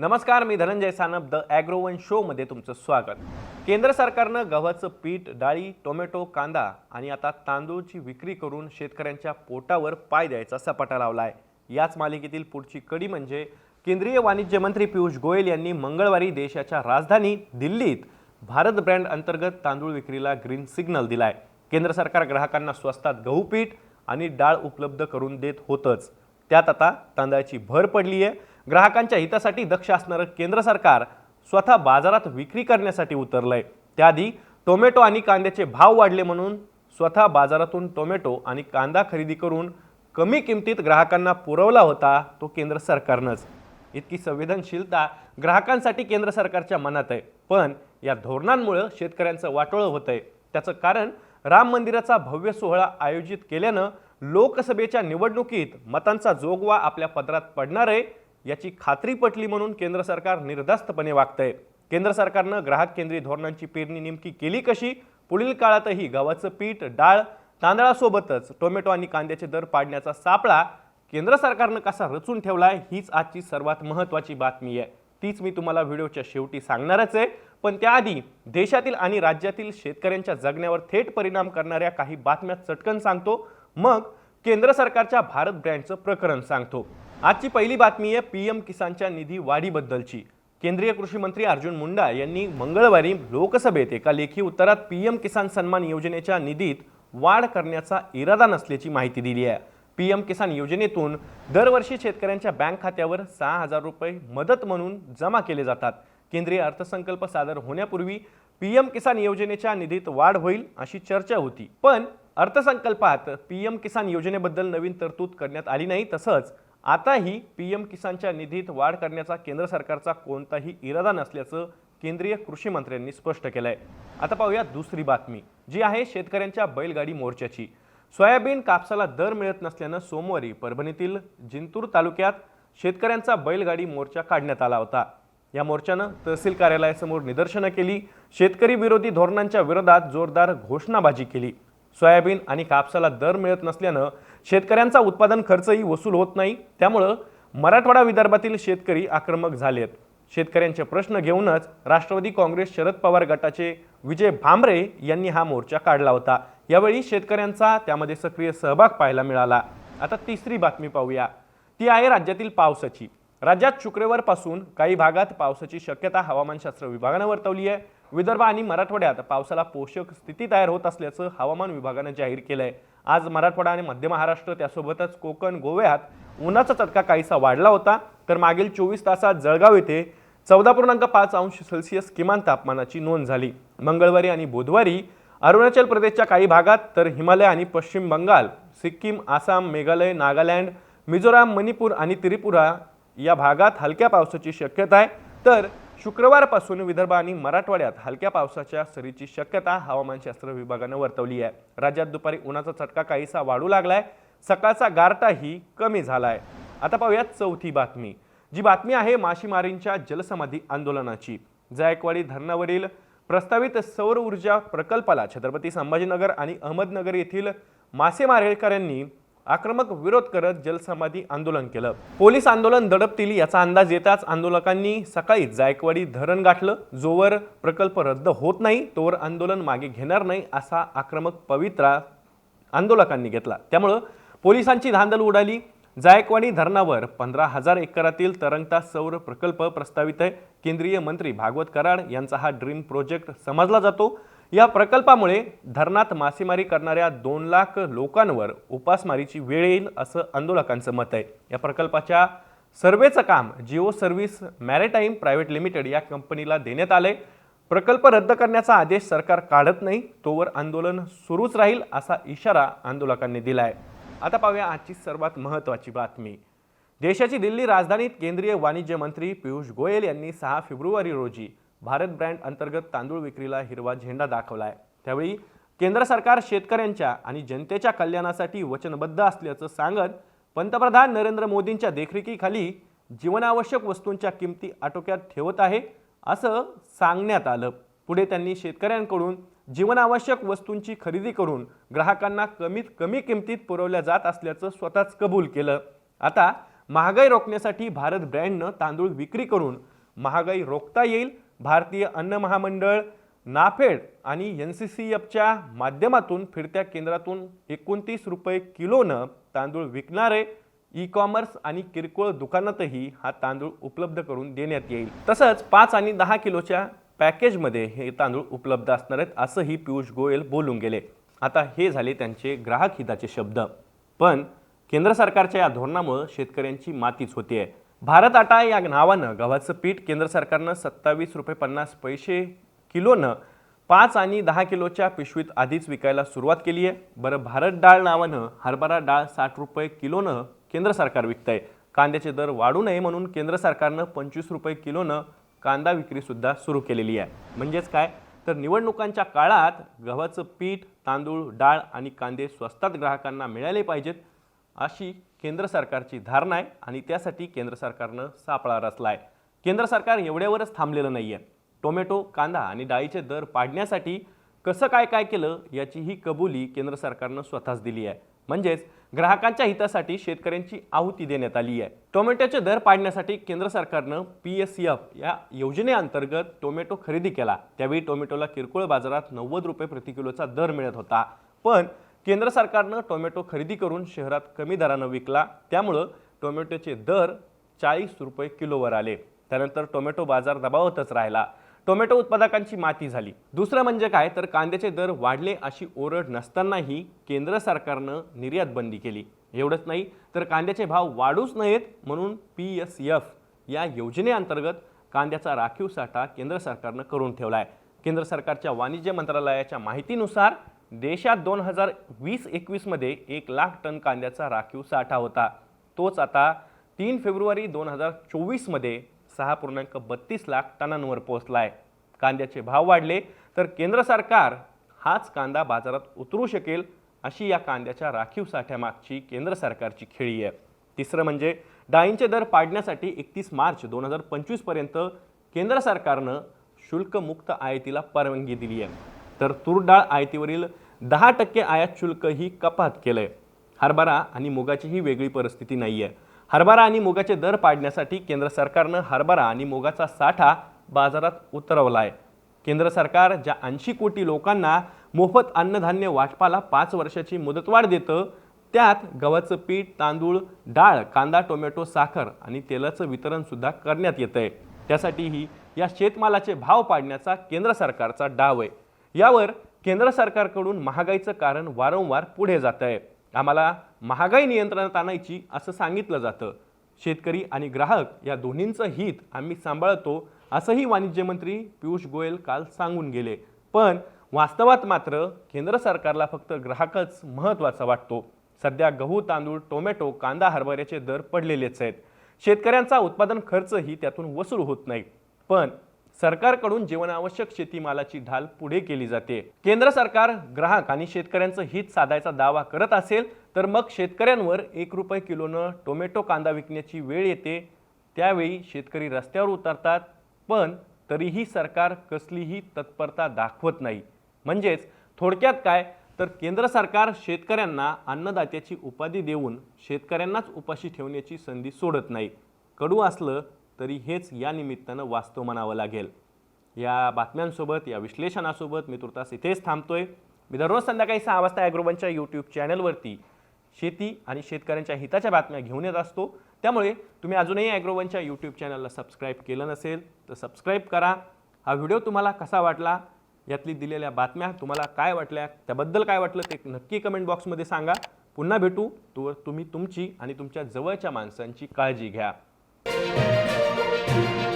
नमस्कार मी धनंजय सानप द ॲग्रोवन शोमध्ये तुमचं स्वागत. केंद्र सरकारनं गव्हाचं पीठ डाळी टोमॅटो कांदा आणि आता तांदूळची विक्री करून शेतकऱ्यांच्या पोटावर पाय द्यायचा सपाटा लावला आहे याच मालिकेतील पुढची कडी म्हणजे केंद्रीय वाणिज्य मंत्री पियुष गोयल यांनी मंगळवारी देशाच्या राजधानी दिल्लीत भारत ब्रँड अंतर्गत तांदूळ विक्रीला ग्रीन सिग्नल दिलाय. केंद्र सरकार ग्राहकांना स्वस्तात गहू पीठ आणि डाळ उपलब्ध करून देत होतंच. त्यात आता तांदळाची भर पडली आहे ग्राहकांच्या हितासाठी दक्ष असणारं केंद्र सरकार स्वतः बाजारात विक्री करण्यासाठी उतरलंय. त्याआधी टोमॅटो आणि कांद्याचे भाव वाढले म्हणून स्वतः बाजारातून टोमॅटो आणि कांदा खरेदी करून कमी किमतीत ग्राहकांना पुरवला होता तो केंद्र सरकारनंच. इतकी संवेदनशीलता ग्राहकांसाठी केंद्र सरकारच्या मनात आहे. पण या धोरणांमुळं शेतकऱ्यांचं वाटोळं होतंय. त्याचं कारण राम मंदिराचा भव्य सोहळा आयोजित केल्यानं लोकसभेच्या निवडणुकीत मतांचा जोगवा आपल्या पदरात पडणार आहे. याची खात्री पटली म्हणून केंद्र सरकार निर्धास्तपणे वागतंय. केंद्र सरकारनं ग्राहक केंद्रीय धोरणांची पेरणी नेमकी केली कशी? पुढील काळातही गव्हाचं पीठ डाळ तांदळासोबतच टोमॅटो आणि कांद्याचे दर पाडण्याचा सापळा केंद्र सरकारनं कसा रचून ठेवलाय हीच आजची सर्वात महत्त्वाची बातमी आहे. तीच मी तुम्हाला व्हिडिओच्या शेवटी सांगणारच आहे. पण त्याआधी देशातील आणि राज्यातील शेतकऱ्यांच्या जगण्यावर थेट परिणाम करणाऱ्या काही बातम्या चटकन सांगतो. मग केंद्र सरकारच्या भारत ब्रँडचं प्रकरण सांगतो. आजची पहिली बातमी आहे पी एम किसानच्या निधी वाढीबद्दलची. केंद्रीय कृषी मंत्री अर्जुन मुंडा यांनी मंगळवारी लोकसभेत एका लेखी उत्तरात पी एम किसान सन्मान योजनेच्या निधीत वाढ करण्याचा इरादा नसल्याची माहिती दिली आहे. पी एम किसान योजनेतून दरवर्षी शेतकऱ्यांच्या बँक खात्यावर सहा हजार रुपये मदत म्हणून जमा केले जातात. केंद्रीय अर्थसंकल्प सादर होण्यापूर्वी पी एम किसान योजनेच्या निधीत वाढ होईल अशी चर्चा होती. पण अर्थसंकल्पात पी एम किसान योजनेबद्दल नवीन तरतूद करण्यात आली नाही तसंच आताही पी एम किसानच्या निधीत वाढ करण्याचा केंद्र सरकारचा कोणताही इरादा नसल्याचं केंद्रीय कृषी मंत्र्यांनी स्पष्ट आहे आता पाहूया दुसरी बातमी जी आहे शेतकऱ्यांच्या बैलगाडी मोर्चाची. सोयाबीन कापसाला दर मिळत नसल्यानं सोमवारी परभणीतील जिंतूर तालुक्यात शेतकऱ्यांचा बैलगाडी मोर्चा काढण्यात आला होता. या मोर्चानं तहसील कार्यालयासमोर निदर्शनं केली शेतकरी विरोधी धोरणांच्या विरोधात जोरदार घोषणाबाजी केली. सोयाबीन आणि कापसाला दर मिळत नसल्यानं शेतकऱ्यांचा उत्पादन खर्चही वसूल होत नाही. त्यामुळं मराठवाडा विदर्भातील शेतकरी आक्रमक झालेत. शेतकऱ्यांचे प्रश्न घेऊनच राष्ट्रवादी काँग्रेस शरद पवार गटाचे विजय भांबरे यांनी हा मोर्चा काढला होता. यावेळी शेतकऱ्यांचा त्यामध्ये सक्रिय सहभाग पाहायला मिळाला. आता तिसरी बातमी पाहूया. ती आहे राज्यातील पावसाची. राज्यात शुक्रवारपासून काही भागात पावसाची शक्यता हवामानशास्त्र विभागानं वर्तवली आहे. विदर्भ आणि मराठवाड्यात पावसाला पोषक स्थिती तयार होत असल्याचं हवामान विभागानं जाहीर केलं आहे आज मराठवाडा आणि मध्य महाराष्ट्र त्यासोबतच कोकण गोव्यात उन्हाचा चटका काहीसा वाढला होता. तर मागील चोवीस तासात जळगाव येथे चौदा पूर्णांक पाच अंश सेल्सिअस किमान तापमानाची नोंद झाली. मंगळवारी आणि बुधवारी अरुणाचल प्रदेशच्या काही भागात तर हिमालय आणि पश्चिम बंगाल सिक्कीम आसाम मेघालय नागालँड मिझोराम मणिपूर आणि त्रिपुरा या भागात हलक्या पावसाची शक्यता आहे. तर शुक्रवारपासून विदर्भ आणि मराठवाड्यात हलक्या पावसाच्या सरीची शक्यता हवामानशास्त्र विभागानं वर्तवली आहे. राज्यात दुपारी उन्हाचा चटका काहीसा वाढू लागलाय. सकाळचा गारटाही कमी झालाय. आता पाहूयात चौथी बातमी. जी बातमी आहे मासेमारींच्या जलसमाधी आंदोलनाची. जायकवाडी धरणावरील प्रस्तावित सौर ऊर्जा प्रकल्पाला छत्रपती संभाजीनगर आणि अहमदनगर येथील मासेमारेकऱ्यांनी आक्रमक विरोध करत जलसमाधी आंदोलन केलं. पोलीस आंदोलन दडपतील याचा अंदाज येताच आंदोलकांनी सकाळी जायकवाडी धरण गाठलं. जोवर प्रकल्प रद्द होत नाही तोवर आंदोलन मागे घेणार नाही असा आक्रमक पवित्रा आंदोलकांनी घेतला. त्यामुळं पोलिसांची धांदल उडाली. जायकवाडी धरणावर पंधरा हजार एकरातील तरंगता सौर प्रकल्प प्रस्तावित आहे. केंद्रीय मंत्री भागवत कराड यांचा हा ड्रीम प्रोजेक्ट समजला जातो. या प्रकल्पामुळे धरणात मासेमारी करणाऱ्या दोन लाख लोकांवर उपासमारीची वेळ येईल असं आंदोलकांचं मत आहे. या प्रकल्पाच्या सर्वेचं काम Geo service maritime private limited या कंपनीला देण्यात आलंय. प्रकल्प रद्द करण्याचा आदेश सरकार काढत नाही तोवर आंदोलन सुरूच राहील असा इशारा आंदोलकांनी दिला आहे आता पाहूया आजची सर्वात महत्त्वाची बातमी. देशाची दिल्ली राजधानीत केंद्रीय वाणिज्य मंत्री पियुष गोयल यांनी सहा फेब्रुवारी रोजी भारत ब्रँड अंतर्गत तांदूळ विक्रीला हिरवा झेंडा दाखवला आहे त्यावेळी केंद्र सरकार शेतकऱ्यांच्या आणि जनतेच्या कल्याणासाठी वचनबद्ध असल्याचं सांगत पंतप्रधान नरेंद्र मोदींच्या देखरेखीखाली जीवनावश्यक वस्तूंच्या किमती आटोक्यात ठेवत आहे असं सांगण्यात आलं. पुढे त्यांनी शेतकऱ्यांकडून जीवनावश्यक वस्तूंची खरेदी करून ग्राहकांना कमीत कमी किमतीत पुरवल्या जात असल्याचं स्वतःच कबूल केलं. आता महागाई रोखण्यासाठी भारत ब्रँडनं तांदूळ विक्री करून महागाई रोखता येईल भारतीय अन्न महामंडळ नाफेड आणि एन सी सी एफच्या माध्यमातून फिरत्या केंद्रातून एकोणतीस रुपये किलोनं तांदूळ विकणारे ई कॉमर्स आणि किरकोळ दुकानातही हा तांदूळ उपलब्ध करून देण्यात येईल. तसंच पाच आणि दहा किलोच्या पॅकेजमध्ये हे तांदूळ उपलब्ध असणार आहेत असंही पियुष गोयल बोलून गेले. आता हे झाले त्यांचे ग्राहक हिताचे शब्द. पण केंद्र सरकारच्या या धोरणामुळं शेतकऱ्यांची मातीच होतीये. भारत आटा या नावानं गव्हाचं पीठ केंद्र सरकारनं सत्तावीस रुपये पन्नास पैसे किलोनं पाच आणि दहा किलोच्या पिशवीत आधीच विकायला सुरुवात केली आहे. बरं भारत डाळ नावानं हरभरा डाळ साठ रुपये किलोनं केंद्र सरकार विकतंय. कांद्याचे दर वाढू नये म्हणून केंद्र सरकारनं पंचवीस रुपये किलोनं कांदा विक्रीसुद्धा सुरू केलेली आहे. म्हणजेच काय? तर निवडणुकांच्या काळात गव्हाचं पीठ तांदूळ डाळ आणि कांदे स्वस्तात ग्राहकांना मिळाले पाहिजेत अशी केंद्र सरकारची धारणा आहे आणि त्यासाठी केंद्र सरकारनं सापळा रचला आहे केंद्र सरकार एवढ्यावरच थांबलेलं नाही आहे टोमॅटो कांदा आणि डाळीचे दर पाडण्यासाठी कसं काय काय केलं याची ही कबुली केंद्र सरकारनं स्वतःच दिली आहे. म्हणजेच ग्राहकांच्या हितासाठी शेतकऱ्यांची आहुती देण्यात आली आहे. टोमॅटोचे दर पाडण्यासाठी केंद्र सरकारनं पी एस सी एफ या योजनेअंतर्गत टोमॅटो खरेदी केला. त्यावेळी टोमॅटोला किरकोळ बाजारात नव्वद रुपये प्रति किलोचा दर मिळत होता. पण केंद्र सरकारनं टोमॅटो खरेदी करून शहरात कमी दरानं विकला. त्यामुळं टोमॅटोचे दर चाळीस रुपये किलोवर आले. त्यानंतर टोमॅटो बाजार दबावतच राहिला. टोमॅटो उत्पादकांची माती झाली. दुसरं म्हणजे काय? तर कांद्याचे दर वाढले अशी ओरड नसतानाही केंद्र सरकारनं निर्यात बंदी केली. एवढंच नाही तर कांद्याचे भाव वाढूच नयेत म्हणून पी एस एफ या योजनेअंतर्गत कांद्याचा राखीव साठा केंद्र सरकारनं करून ठेवला आहे केंद्र सरकारच्या वाणिज्य मंत्रालयाच्या माहितीनुसार देशात दोन हजार वीस एकवीसमध्ये एक लाख टन कांद्याचा राखीव साठा होता. तोच आता तीन फेब्रुवारी दोन हजार चोवीसमध्ये सहा पूर्णांक बत्तीस लाख टनांवर पोहोचला आहे कांद्याचे भाव वाढले तर केंद्र सरकार हाच कांदा बाजारात उतरू शकेल अशी या कांद्याच्या राखीव साठ्यामागची केंद्र सरकारची खेळी आहे. तिसरं म्हणजे डाळींचे दर पाडण्यासाठी एकतीस मार्च दोन हजार पंचवीसपर्यंत केंद्र सरकारनं शुल्कमुक्त आयातीला परवानगी दिली आहे. तर तूर डाळ आयातीवरील दहा टक्के आयात शुल्कही कपात केलंय. हरभरा आणि मुगाचीही वेगळी परिस्थिती नाही आहे हरभरा आणि मुगाचे दर पाडण्यासाठी केंद्र सरकारनं हरभरा आणि मुगाचा साठा बाजारात उतरवला आहे केंद्र सरकार ज्या ऐंशी कोटी लोकांना मोफत अन्नधान्य वाटपाला पाच वर्षाची मुदतवाढ देतं त्यात गव्हाचं पीठ तांदूळ डाळ कांदा टोमॅटो साखर आणि तेलाचं वितरणसुद्धा करण्यात येतं आहे त्यासाठीही या शेतमालाचे भाव पाडण्याचा केंद्र सरकारचा डाव आहे. यावर केंद्र सरकारकडून महागाईचं कारण वारंवार पुढे जात आहे आम्हाला महागाई नियंत्रणात आणायची असं सांगितलं जातं. शेतकरी आणि ग्राहक या दोन्हींचं हित आम्ही सांभाळतो असंही वाणिज्य मंत्री पियुष गोयल काल सांगून गेले. पण वास्तवात मात्र केंद्र सरकारला फक्त ग्राहकच महत्त्वाचा वाटतो. सध्या गहू तांदूळ टोमॅटो कांदा हरभऱ्याचे दर पडलेलेच आहेत. शेतकऱ्यांचा उत्पादन खर्चही त्यातून वसूल होत नाही. पण सरकारकडून जीवनावश्यक शेतीमालाची ढाल पुढे केली जाते. केंद्र सरकार ग्राहक आणि शेतकऱ्यांचं हित साधायचा दावा करत असेल तर मग शेतकऱ्यांवर एक रुपये किलोनं टोमॅटो कांदा विकण्याची वेळ येते. त्यावेळी शेतकरी रस्त्यावर उतरतात पण तरीही सरकार कसलीही तत्परता दाखवत नाही. म्हणजेच थोडक्यात काय? तर केंद्र सरकार शेतकऱ्यांना अन्नदात्याची उपाधी देऊन शेतकऱ्यांनाच उपाशी ठेवण्याची संधी सोडत नाही. कडू असलं तरी हेच या निमित्तानं वास्तव म्हणावं लागेल. या बातम्यांसोबत या विश्लेषणासोबत मी तुर्तास इथेच थांबतोय. मी दररोज संध्याकाळी सहा वाजता ॲग्रोवनच्या यूट्यूब चॅनलवरती शेती आणि शेतकऱ्यांच्या हिताच्या बातम्या घेऊन येत असतो. त्यामुळे तुम्ही अजूनही ॲग्रोवनच्या यूट्यूब चॅनलला सबस्क्राईब केलं नसेल तर सबस्क्राईब करा. हा व्हिडिओ तुम्हाला कसा वाटला? यातली दिलेल्या बातम्या तुम्हाला काय वाटल्या? त्याबद्दल काय वाटलं ते नक्की कमेंट बॉक्समध्ये सांगा. पुन्हा भेटू. तोवर तुम्ही तुमची आणि तुमच्या जवळच्या माणसांची काळजी घ्या. thank you